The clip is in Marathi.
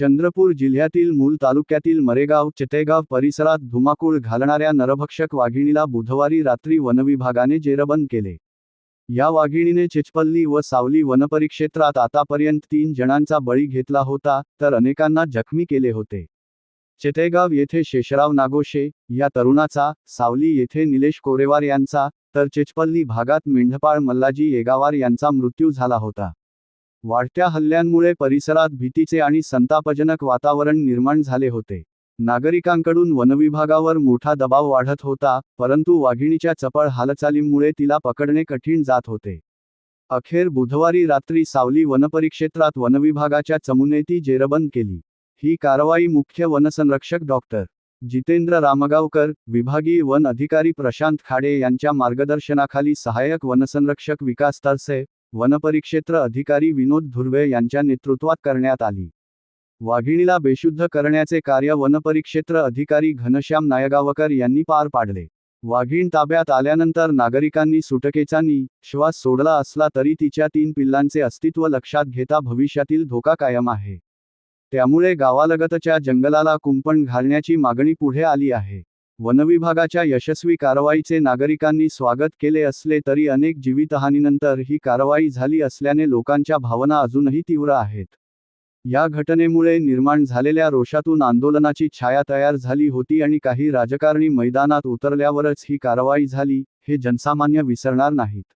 चंद्रपूर जिल्ह्यातील मूल तालुक्यातील मरेगाव चितेगाव परिसरात धुमाकूळ घालणाऱ्या नरभक्षक वाघिणीला बुधवारी रात्री वनविभागाने जेरबंद केले. या वाघिणीने चिचपल्ली व सावली वनपरिक्षेत्रात आतापर्यंत तीन जणांचा बळी घेतला होता तर अनेकांना जखमी केले होते. चितेगाव येथे शेषराव नागोशे या तरुणाचा सावली येथे निलेश कोरेवार यांचा तर चिचपल्ली भागात मेंढपाळ मल्लाजी येगावार यांचा मृत्यू झाला होता. वाढत्या हल्ल्यांमुळे परिसरात भीतीचे आणि संतापजनक वातावरण निर्माण झाले होते. नागरिकांकडून वनविभागावर मोठा दबाव वाढत होता परंतु वाघिणीच्या चपळ हालचालींमुळे तिला पकडणे कठीण जात होते. अखेर बुधवारी रात्री सावली वनपरिक्षेत्रात वनविभागाच्या चमूने जेरबंद केली. ही कारवाई मुख्य वनसंरक्षक डॉक्टर जितेंद्र रामगावकर विभागीय वन अधिकारी प्रशांत खाडे यांच्या मार्गदर्शनाखाली सहाय्यक वनसंरक्षक विकास तरसे वनपरिक्षेत्र अधिकारी विनोद धुर्वे यांच्या नेतृत्वात करण्यात आली. वाघिणीला बेशुद्ध करण्याचे कार्य वनपरिक्षेत्र अधिकारी घनश्याम नायगावकर यांनी पार पाडले. वाघीण ताब्यात आल्यानंतर नागरिकांनी सुटकेचा नि श्वास सोडला असला तरी तिच्या तीन पिल्लांचे अस्तित्व लक्षात घेता भविष्यातील धोका कायम आहे. त्यामुळे गावालगतच्या जंगलाला कुंपण घालण्याची मागणी पुढे आली आहे. वनविभागाच्या यशस्वी कारवाईचे नागरिकांनी स्वागत केले असले तरी अनेक जीवितहानीनंतर ही कारवाई झाली असल्याने लोकांच्या भावना अजूनही तीव्र आहेत. या घटनेमुळे निर्माण झालेल्या रोषातून आंदोलनाची छाया तयार झाली होती आणि काही राजकारणी मैदानात उतरल्यावरच ही कारवाई झाली हे जनसामान्य विसरणार नाहीत.